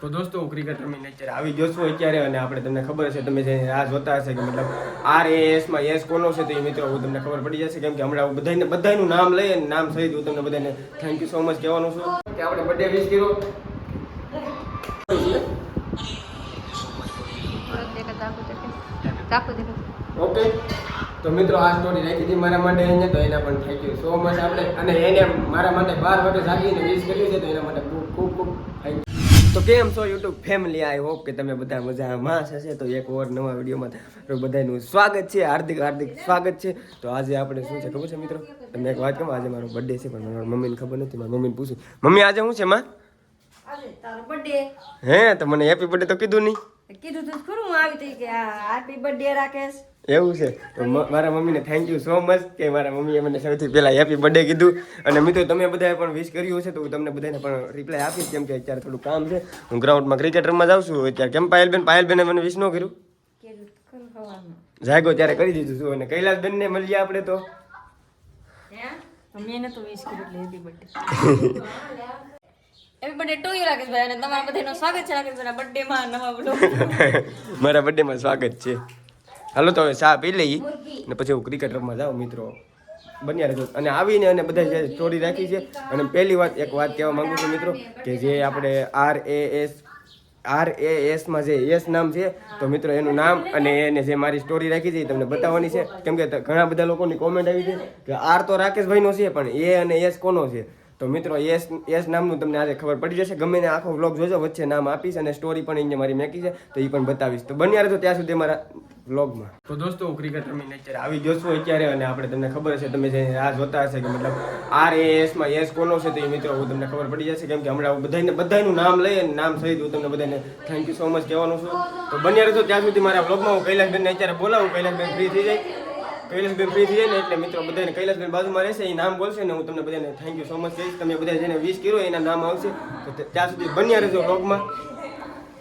તો દોસ્તો, હું ક્રિકેટ રમીને અત્યારે આવી ગયો છું અત્યારે અને આપણે તમને ખબર હશે તમે જે રાહ જોતા હશે કે મતલબ આર એ એસમાં યસ કોનો છે તો એ મિત્રો, હું તમને ખબર પડી જશે કેમ કે હમણાં હું બધાને, બધાનું નામ લઈ અને નામ સહિત હું તમને બધાને થેન્ક યુ સો મચ કહેવાનું છું. કે આપણે બર્થડે વિશ કર્યો. ઓકે તો મિત્રો, આ સ્ટોરી રાખી હતી મારા માટે એને, તો એના પણ થેન્ક યુ સો મચ આપણે. અને એને મારા માટે બાર વાગે જાગીને વિશ કર્યું છે, તો એના માટે ખૂબ ખૂબ તો કેમ છો યુટ્યુબ ફેમિલી આઈ હોપ કે તમે બધા મજામાં હશે. તો એક ઓર નવા વિડીયોમાં તમારું બધાનું સ્વાગત છે. હાર્દિક હાર્દિક સ્વાગત છે. તો આજે આપણે શું છે ખબર છે મિત્રો? તમને એક વાત કહું આજે મારો બર્થડે છે પણ મારા મમ્મીને ખબર નથી. મારી મમ્મીને પૂછ્યું મમ્મી આજે શું છે માં? હે તો મને હેપી બર્થડે તો કીધું નહીં. કીધું તું ખરું. આવી કે હેપી બર્થડે રાકેશ એવું છે. તો મારા મમ્મીને થેન્ક યુ સો મચ કે મારા મમ્મીએ મને સૌથી પહેલા હેપી બર્થડે કીધું. અને મિત્રો તમે બધાએ પણ વિશ કર્યું છે તો હું તમને બધાને પણ રિપ્લાય આપીશ કેમ કે અત્યારે થોડું કામ છે. હું ગ્રાઉન્ડમાં ક્રિકેટ રમવા જાઉં છું. અત્યારે કેમ પાયલબેન? પાયલબેને મને વિશ ન કર્યું? જાગો ત્યારે કરી દીધું છું. અને કૈલાસબેનને મળીએ આપણે તો. મેં તો વિશ કર્યું એટલે happy birthday happy birthday to you Rakeshbhai. અને તમારા બધાનું સ્વાગત છે રાકેશભાઈના બર્થડેમાં નવા બ્લોગ મારા બર્થડેમાં સ્વાગત છે. હાલો તો હવે ચા પી લઈએ. ને પછી હું ક્રિકેટ રમવા જાઉં મિત્રો. બન્યા રહેજો. અને આવીને અને બધા જે સ્ટોરી રાખી છે. અને પહેલી વાત એક વાત કહેવા માંગુ છું મિત્રો કે જે આપણે R A S R A એસમાં જે એસ નામ છે તો મિત્રો એનું નામ અને એને જે મારી સ્ટોરી રાખી છે એ તમને બતાવવાની છે. કેમ કે ઘણા બધા લોકોની કોમેન્ટ આવી છે કે આર તો રાકેશભાઈનો છે પણ એ અને એસ કોનો છે? તો મિત્રો યસ યસ નામનું તમને આજે ખબર પડી જશે. ગમે ને આખો વ્લોગ જોજો, વચ્ચે નામ આપીશ અને સ્ટોરી પણ એને મારી મેકી છે, તો એ પણ બતાવીશ. તો બન્યા રહેજો ત્યાં સુધી મારા વ્લોગમાં તો દોસ્તો ક્રિકેટ રમીને અત્યારે આવી છું અત્યારે અને આપણે તમને ખબર છે, તમે જે આ જોતા હશે કે મતલબ આર એસમાં યસ કોનો છે, તો એ મિત્રો, હું તમને ખબર પડી જશે. કેમ કે હમણાં હું બધાને બધાનું નામ લઈ અને નામ સહિત હું તમને બધાને થેન્ક યુ સો મચ કહેવાનું છું. તો બન્યા રહેજો ત્યાં સુધી મારા વ્લોગમાં હું કૈલાસબેનને અત્યારે બોલાવું કૈલાસબેન ફ્રી થઈ જાય. ફ્રી થઈ જાય ને, એટલે મિત્રો બધાને કૈલાસબેન બાજુમાં રહેશે, એ નામ બોલશે ને હું તમને બધાને થેન્ક યુ સો મચ કહીશ. તમે બધા જેને વિશ કર્યો એના નામ આવશે. તો ત્યાં સુધી બન્યા રહેજો વ્લોગમાં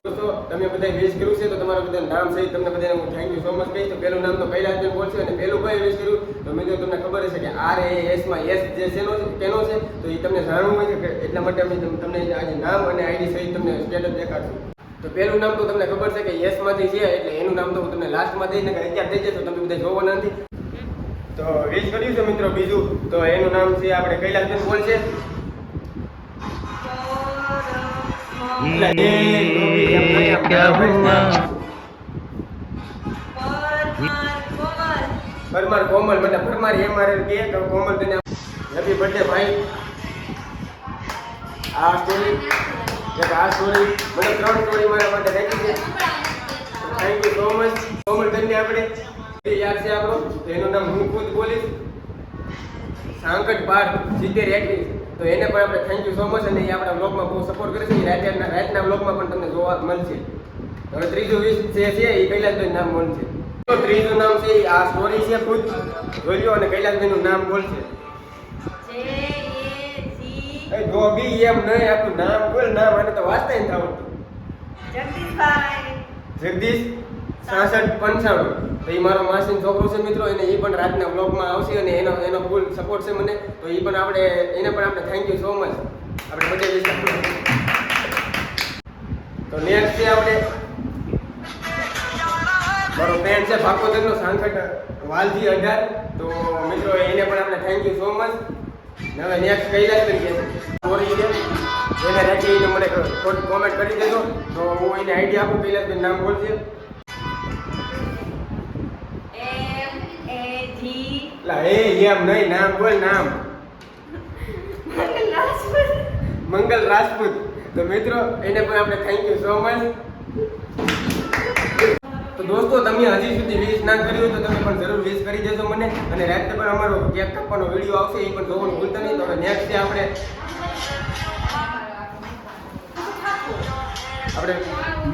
દોસ્તો, તમે બધા વિશ કર્યું છે તો તમારા બધા નામ સહિત તમને બધાને હું થેન્ક યુ સો મચ કહીશ. તો પહેલું નામ તો કૈલાસબેન બોલશે અને પહેલું કઈ વિશ કર્યું? તો મિત્રો તમને ખબર હશે કે આર એ એસમાં એસ જે શેનો કેનો છે તો એ તમને જાણવું હોય છે એટલા માટે અમે તમને આજે નામ અને આઈડી સહિત તમને સ્ટેટસ દેખાડશું. તો પહેલું નામ તો તમને ખબર છે કે યસમાંથી છે, એટલે એનું નામ તો હું તમને લાસ્ટમાં દઈને અત્યારે થઈ જશે તમે બધા જોવાના નથી. તો રીચ કર્યું છે મિત્રો બીજું? તો એનું નામ છે આપણે કૈલાસબેન બરાબર છે. પરમાર કોમલ મતલબ પરમાર એ મારે કે તો કોમલ તને હેપી બર્થડે ભાઈ. આ સ્ટોરી એક આ સ્ટોરી મને ત્રણ સ્ટોરી મારા માટે રાખી છે. Thank you so much Komal તને આપણે યાદ છે આપણો? તો એનું નામ હું ખુદ બોલીશ. સાંકટ પાઠ સિત્તેર એકવીસ તો એને પણ આપણે થેન્ક યુ સો મચ અને એ આપણા બ્લોગમાં બહુ સપોર્ટ કરે છે. રાતના રાતના બ્લોગમાં પણ તમને જોવા મળશે. હવે ત્રીજું વિશ જે છે એ કૈલાસભાઈ નામ બોલશે. તો ત્રીજું નામ છે આ સ્ટોરી છે ખુદ. જોઈ અને કૈલાસભાઈનું નામ બોલશે. જો બી એમ નહીં આપણું નામ બોલ નામ આને તો વાંચતા નથી આવડતું. જગદીશ સાસઠ પંચાણું. તો એ મારો માસીનો છોકરો છે મિત્રો, એને એ પણ રાતના બ્લોગમાં આવશે અને એનો એનો ફૂલ સપોર્ટ છે મને. તો એ પણ આપણે, એને પણ આપણે થેન્ક યુ સો મચ આપણે બધે વિશે તો નેક્સ્ટ છે આપણે, મારો ફ્રેન્ડ છે ભાકોદરનો સાંખટ વાલજી અઢાર. તો મિત્રો, એને પણ આપણે થેન્ક યુ સો મચ હવે નેક્સ્ટ કૈલાસ કરી છે સ્ટોરી છે. એને રાખી મને કોમેન્ટ કરી દેજો. તો હું એને આઈડિયા આપું કૈલાસબેન નામ બોલશે. એટલે એ એમ નહીં નામ બોલ નામ. મંગલ રાજપૂત. તો મિત્રો એને પણ આપણે થેન્ક યુ સો મચ તો દોસ્તો તમે હજી સુધી વિશ ના કર્યું તો તમે પણ જરૂર વિશ કરી દેજો મને. અને રાત્રે પણ અમારો કેક કાપવાનો વીડિયો આવશે એ પણ જોવાનું ભૂલતા નહીં. તો હવે નેક્સ્ટ ડે આપણે આપણે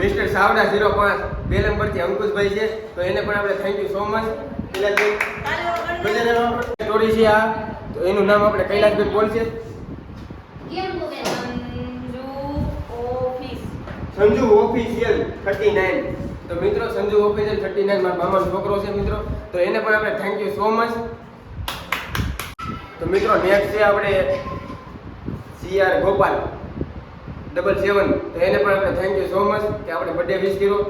મિસ્ટર સાવડા ઝીરો પાંચ બે નંબરથી અંકુશભાઈ છે. તો એને પણ આપણે thank you so much story છે આ. તો એનું નામ આપણે કૈલાસભાઈ બોલશે સંજુ ઓફિશિયલ થર્ટી નાઇન. તો મિત્રો સંજુ ઓફિશિયલ થર્ટી નાઇન મારા મામાનો છોકરો છે મિત્રો. તો એને પણ આપણે થેન્ક યુ સો મચ તો મિત્રો નેક્સ્ટ છે આપણે સીઆર ગોપાલ. ડબલ સેવન તો એને પણ આપણે થેન્ક યુ સો મચ કે આપણે બર્થડે વિશ કર્યો.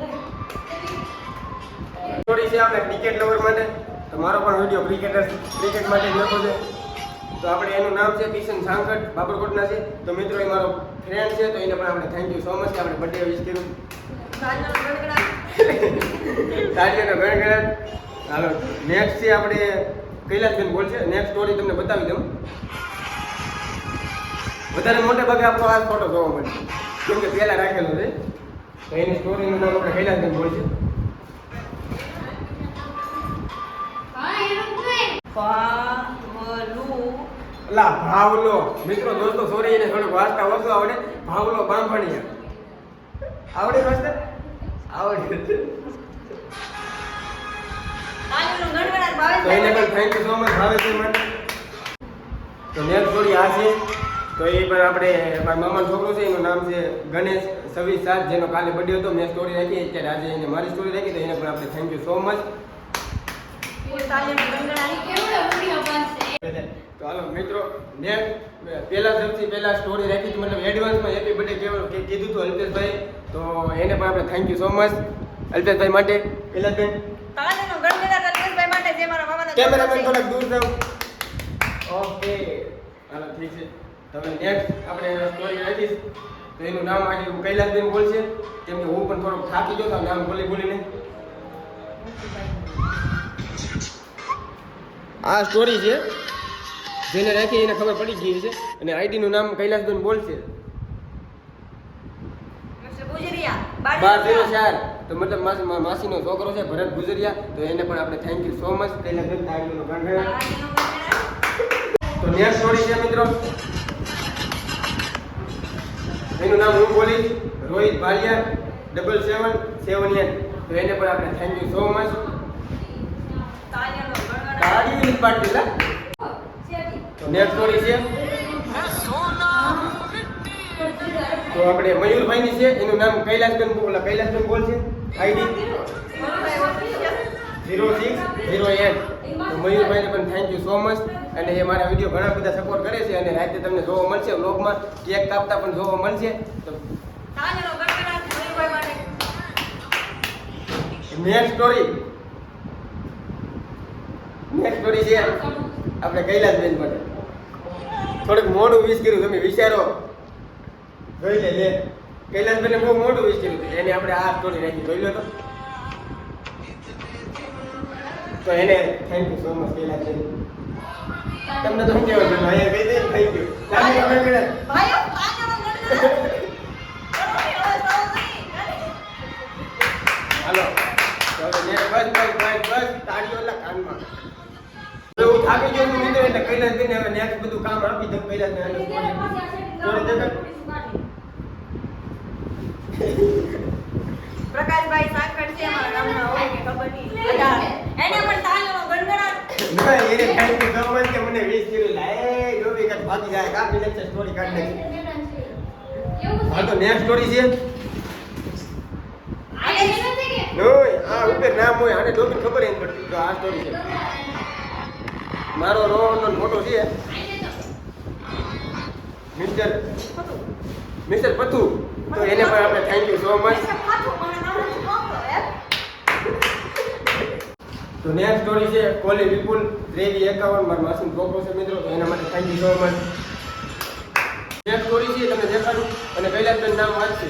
થોડી છે આપણે ક્રિકેટ લવર માટે. તો મારો પણ વીડિયો ક્રિકેટર ક્રિકેટ માટે જ છે. તો આપણે એનું નામ છે કિશન સાંકટ, બાબરકોટના છે. તો મિત્રો, એ મારો ફ્રેન્ડ છે, તો એને પણ આપણે થેન્ક યુ સો મચ આપણે બર્થડે વિશ કર્યું. તાળીઓનો ગણગણાટ હાલો નેક્સ્ટ છે આપણે કૈલાસબેન બોલશે. નેક્સ્ટ સ્ટોરી તમને બતાવી દઉં. વધારે મોટે ભાગે આપણો આ ફોટો જોવા મળે કેમ કે પહેલાં રાખેલો છે. તો એની સ્ટોરીનું નામ આપણે કૈલાસબેન બોલશે. પાવલું. અલા ભાવલો. મિત્રો દોસ્તો સોરી એને થોડુંક વાંચતા ઓછું આવડે. ભાવલો બાંભણિયા આવડે વાંચતા આવડે. તો એને પણ થેન્ક યુ સો મચ ભાવે છે માટે તો નેક્સ્ટ સ્ટોરી આ છે. તો એ પણ આપણે મારા મામાનો છોકરો છે એનું નામ છે ગણેશ છવ્વીસ સાત જેનો કાલે બર્થડે હતો. મેં સ્ટોરી રાખી ત્યારે આજે એને મારી સ્ટોરી રાખી તો એને પણ આપણે થેન્ક યુ સો મચ. તો મિત્રો નેક્સ્ટ પહેલા સૌથી પહેલા સ્ટોરી રાખી હતી, મતલબ એડવાન્સમાં હેપી બર્થડે કહેવાનું કીધું હતું અલ્પેશભાઈ. તો એને પણ આપણે thank you so much Alpeshbhai માટે જે કેમેરામેન થોડાક દૂર જાઓ. ઓકે હાલો, ઠીક છે. તમે નેક્સ્ટ આપણે સ્ટોરી રાખીશ. તો એનું નામ આજે હું કૈલાસબેન બોલશે. કેમ કે હું પણ થોડોક થાકી ગયો નામ બોલી બોલીને આ સ્ટોરી છે. જેને રાખી એને ખબર પડી ગઈ છે. અને આઈડીનું નામ કૈલાસબેન બોલશે. છે બાર. ઝીરો ચાર. તો મતલબ માસીનો છોકરો છે ભરત ગુજરિયા. તો એને પણ આપણે thank you so much Kailasben તાળીઓનો તો નેક્સ્ટ સ્ટોરી છે મિત્રો. એનું નામ હું બોલીશ? Rohit Bhaliya double seven seven eight તો એને પણ આપણે થેન્ક યુ સો મચ લા. તો નેક્સ્ટ સ્ટોરી છે. તો આપણે મયુરભાઈની છે એનું નામ કૈલાસબેન બોલા કૈલાસબેન બોલશે ID Mayurbhai official. Zero six zero eight. તો મયુરભાઈને પણ થેન્ક યુ સો મચ અને એ મારા વીડિયો ઘણા બધા સપોર્ટ કરે છે અને રાતે તમને જોવા મળશે વ્લોગમાં કેક કાપતા પણ જોવા મળશે. તો Mayurbhai. Next story next story છે. આપણે કૈલાસબેન માટે. થોડુંક મોડું વિશ કર્યું તમે વિચારો. જોઈ લે લે. કૈલાસબેને બહુ મોટું વિશ કર્યું. એને આપણે આ સ્ટોરી રાખી જોઈ લો તો. તો એને thank you so much Kailasben. તમને તો શું કહેવાય છે ભાઈએ કહી દે થેન્ક યુ ચાલો તાળીઓનો સૌ નહીં. હાલો બસ બસ બસ બસ તાળીઓ લા કાનમાં. હું થાકી ગયો છું મિત્રો એટલે કૈલાસ બેન હવે નેક્સ્ટ બધું કામ આપી દઉં કૈલાસ દેખાય પ્રકાશભાઈ સાંકળ છે અમારા ગામના હોય કે અઢાર. એને પણ તાળીઓનો ગણગણાટ. ના એને કાઈ કે ગમન કે મને વિશ કર્યું લાય. જો બી કદ ભાગી જાય. કાપી નાખશે સ્ટોરી કાઢ નાખી હા તો નેક્સ્ટ સ્ટોરી છે. નોય આ ઉપર નામ હોય આને ડોમી ખબર ain't પડતી. તો આ સ્ટોરી છે. મારો રોહનનો મોટો છે. મિસ્ટર મિસ્ટર પથુ તો એને પણ આપણે થેન્ક યુ સો મચ? તો નેક્સ્ટ સ્ટોરી છે કોલી વિપુલ ત્રેવી એકાવન મારા માસીનો છોકરો છે મિત્રો તો એના માટે thank you so much next story છે તમને દેખાડું. અને પહેલા કૈલાસબેન નામ વાંચશે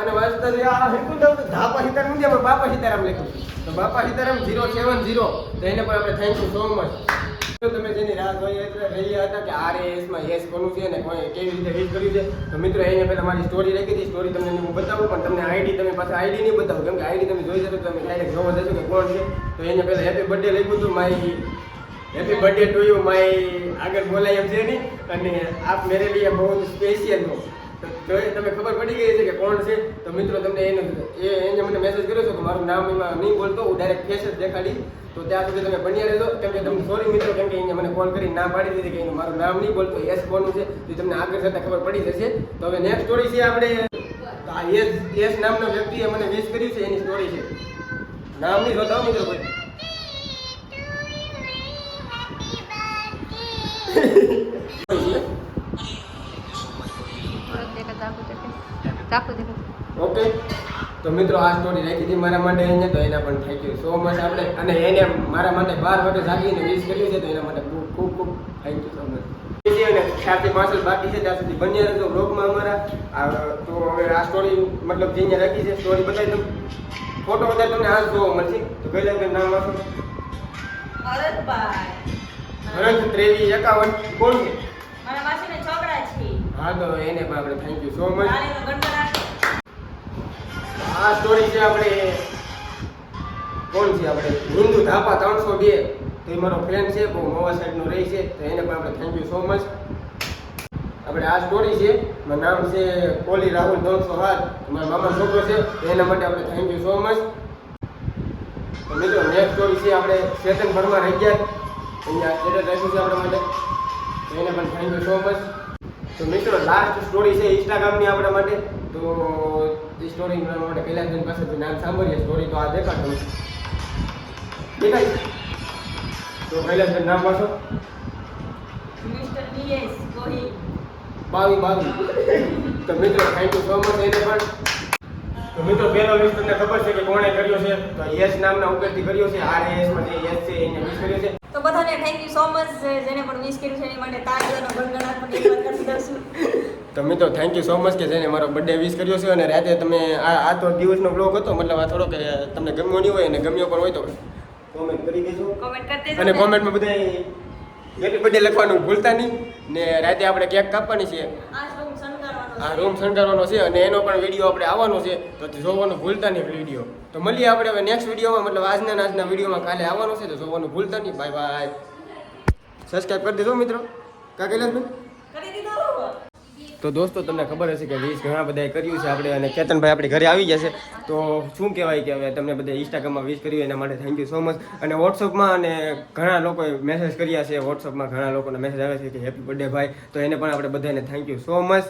અને વાંચતા ધાપા સીતારામ નથી બાપા સીતારામ લખ્યું. તો બાપા સીતારામ ઝીરો સેવન ઝીરો તો એને પણ આપણે થેન્ક યુ સો મચ તમે જેની રાહ જોઈ એટલે રહ્યા હતા કે આર એસમાં યસ કોનું છે ને કોઈ કેવી રીતે વિઝ કર્યું છે. તો મિત્રો, એને પહેલાં મારી સ્ટોરી રાખી હતી. સ્ટોરી તમને હું બતાવું, પણ તમને આઈડી તમે પાછા આઈડી નહીં બતાવું. કેમ કે આઈડી તમે જોઈ શકો તમે ડાયરેક્ટ જોવા જશો કે કોણ છે. તો એને પહેલાં હેપી બર્થડે લખ્યું હતું મારી happy birthday to you my આગળ બોલાય એમ છે નહીં. અને આપ મેરે લીએ બહુ સ્પેશિયલ હો. તો તમે ખબર પડી ગઈ છે કે કોણ છે? તો મિત્રો તમને એને એ એને મને મેસેજ કર્યો છે કે મારું નામ એમાં નહીં બોલતો હું ડાયરેક્ટ ફેસ જ દેખાડી તો ત્યાં સુધી તમે બન્યા રહેજો. કેમ કે તમને સોરી મિત્રો કેમ કે એને મને કોલ કરી ના પાડી દીધી કે એનું મારું નામ નહીં બોલતો યસ કોનું છે? તો તમને આગળ જતાં ખબર પડી જશે. તો હવે નેક્સ્ટ સ્ટોરી છે આપણે. આ યસ યસ નામનો વ્યક્તિએ મને વિશ કર્યું છે એની સ્ટોરી છે. નામ નહીં જોતા મિત્રો કોઈ. છે ઓકે. તો મિત્રો આ સ્ટોરી રાખી હતી મારા માટે એને તો એના પણ થેન્ક યુ સો મચ આપણે. અને એને મારા માટે બાર વાગે જાગીને વિશ કર્યું છે તો એના માટે ખૂબ ખૂબ ખૂબ થેન્ક યુ સો મચ અને ચારથી પાછળ બાકી છે ત્યાં સુધી બન્યા રહેજો બ્લોગમાં અમારા. તો હવે આ સ્ટોરી મતલબ જે અહીંયા રાખી છે સ્ટોરી બતાવી દઉં. ફોટો બધા તમને આ જોવા મળશે. તો કઈ કે નામ વાંચો ભરતભાઈ. ભરત ત્રેવી એકાવન. કોણ છે? મારા માસીના છોકરા છે હા તો એને પણ આપણે થેન્ક યુ સો મચ આ સ્ટોરી છે આપણે કોણ છે આપણે? હિન્દુ ધાપા ત્રણસો બે. તો એ મારો ફ્રેન્ડ છે બહુ મોવા સાઈડનો રહે છે તો એને પણ આપણે થેન્ક યુ સો મચ આપણે આ સ્ટોરી છે મારું નામ છે કોલી રાહુલ ત્રણસો હાથ મારા મામા છોકરો છે એના માટે આપણે થેન્ક યુ સો મચ મિત્રો નેક્સ્ટ સ્ટોરી છે આપણે ચેતન ભરમાં રહી ગયા અહીંયા સ્ટેટસ રાખ્યું છે આપણા માટે. એને પણ થેન્ક યુ સો મચ તો મિત્રો લાસ્ટ સ્ટોરી છે ઇન્સ્ટાગ્રામની આપણા માટે. તો એ સ્ટોરી માટે કૈલાસબેન પાસેથી નામ સાંભળીએ. સ્ટોરી તો આ દેખાડો. દેખાય? તો કૈલાસબેન નામ પાછો મિસ્ટર ડીએસ કોહી બાવી બાવી. તો મિત્રો થેન્ક યુ સો મચ એને પણ. તો મિત્રો પહેલો વિશ તમને ખબર છે કે કોણે કર્યો છે? તો યસ નામના ઉપરથી કર્યો છે. આર એસમાં જે યસ છે એને વિશ કર્યો છે. બધાને થેન્ક યુ સો મચ જેને પણ વિશ કર્યું છે એની માટે તાળીઓનો ગણગણાટ પણ એક કરી દઉં છું. તો થેન્ક યુ સો મચ કે જેને મારો બર્થડે વિશ કર્યો છે અને રાતે તમે આ આ તો દિવસનો બ્લોગ હતો મતલબ આ થોડો કે તમને ગમ્યો નહીં હોય અને ગમ્યો પણ હોય તો કોમેન્ટ કરી દેજો. કોમેન્ટ કરી દેજો અને. કોમેન્ટમાં બધા હેપી બર્થડે લખવાનું ભૂલતા નહીં. ને રાતે આપણે કેક કાપવાની છે. આ રૂમ શણગારવાનો છે. છે અને એનો પણ વીડિયો આપણે આવવાનો છે. તો તે જોવાનું ભૂલતા નહીં વીડિયો તો મળીએ આપણે હવે નેક્સ્ટ વિડીયોમાં મતલબ આજના આજના વિડીયોમાં કાલે આવવાનું છે તો જોવાનું ભૂલતા નહીં. બાય બાય સબસ્ક્રાઈબ કરી દીધો મિત્રો. કા કૈલાસભાઈ તો દોસ્તો તમને ખબર હશે કે વિશ ઘણા બધાએ કર્યું છે આપણે અને કેતનભાઈ આપણે ઘરે આવી જશે તો શું કહેવાય કે હવે તમને બધા ઇન્સ્ટાગ્રામમાં વિશ કર્યું એના માટે થેન્ક યુ સો મચ અને વોટ્સઅપમાં અને ઘણા લોકોએ મેસેજ કર્યા છે. વોટ્સઅપમાં ઘણા લોકોના મેસેજ આવે છે કે હેપી બર્થડે ભાઈ. તો એને પણ આપણે બધાને થેન્ક યુ સો મચ